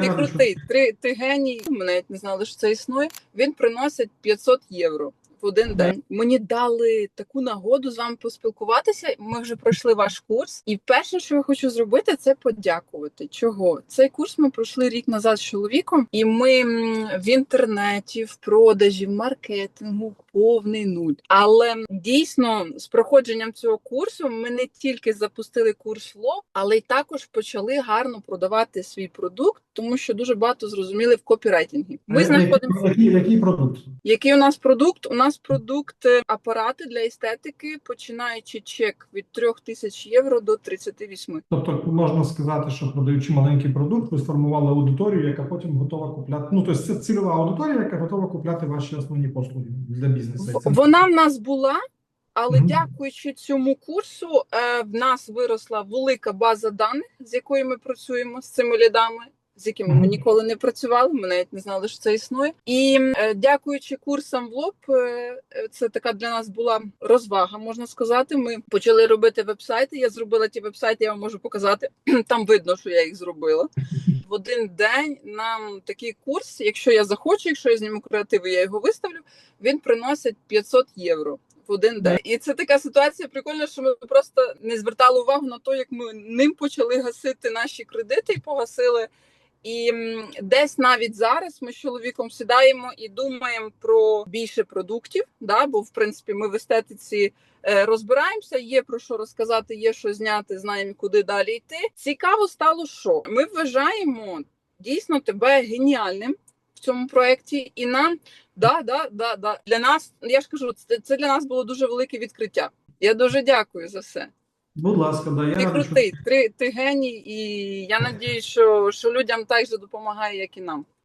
Ти крутий, ти, ти геній. Ми навіть не знали, що це існує. Він приносить 500 євро в один день. Мені дали таку нагоду з вами поспілкуватися. Ми вже пройшли ваш курс, і перше, що я хочу зробити, це подякувати. Чого цей курс ми пройшли рік назад з чоловіком, і ми в інтернеті, в продажі, в маркетингу повний нуль. Але дійсно з проходженням цього курсу ми не тільки запустили курс фло, але й також почали гарно продавати свій продукт, тому що дуже багато зрозуміли в копірайтингі. Ми Е, знаходимося. Який, який продукт? Який у нас продукт? У нас продукт е, апарати для естетики, починаючи чек від 3 тисяч євро до 38. Тобто можна сказати, що продаючи маленький продукт, ви сформували аудиторію, яка потім готова купляти. Ну тобто це цільова аудиторія, яка готова купляти ваші основні послуги для бізнесу. Вона в нас була, але Мгм. дякуючи цьому курсу, е, в нас виросла велика база даних, з якою ми працюємо з цими лідами. З якими ми ніколи не працювали, ми навіть не знали, що це існує. І е, дякуючи курсам в лоб, е, е, це така для нас була розвага, можна сказати. Ми почали робити вебсайти. Я зробила ті вебсайти, я вам можу показати. Там видно, що я їх зробила. В один день нам такий курс, якщо я захочу, якщо я зніму креативи, я його виставлю. Він приносить 500 євро в один день. І це така ситуація прикольна, що ми просто не звертали увагу на те, як ми ним почали гасити наші кредити і погасили. І десь навіть зараз ми з чоловіком сідаємо і думаємо про більше продуктів. Да? Бо в принципі ми в естетиці е, розбираємося, є про що розказати, є що зняти, знаємо, куди далі йти. Цікаво стало, що ми вважаємо дійсно тебе геніальним в цьому проєкті, і нам да, да, да, да. для нас, я ж кажу, це, це для нас було дуже велике відкриття. Я дуже дякую за все. Будь ласка, да, я Ти радий, що крутий, ти, ти геній, і я надію, що, що людям так же допомагає, як і нам.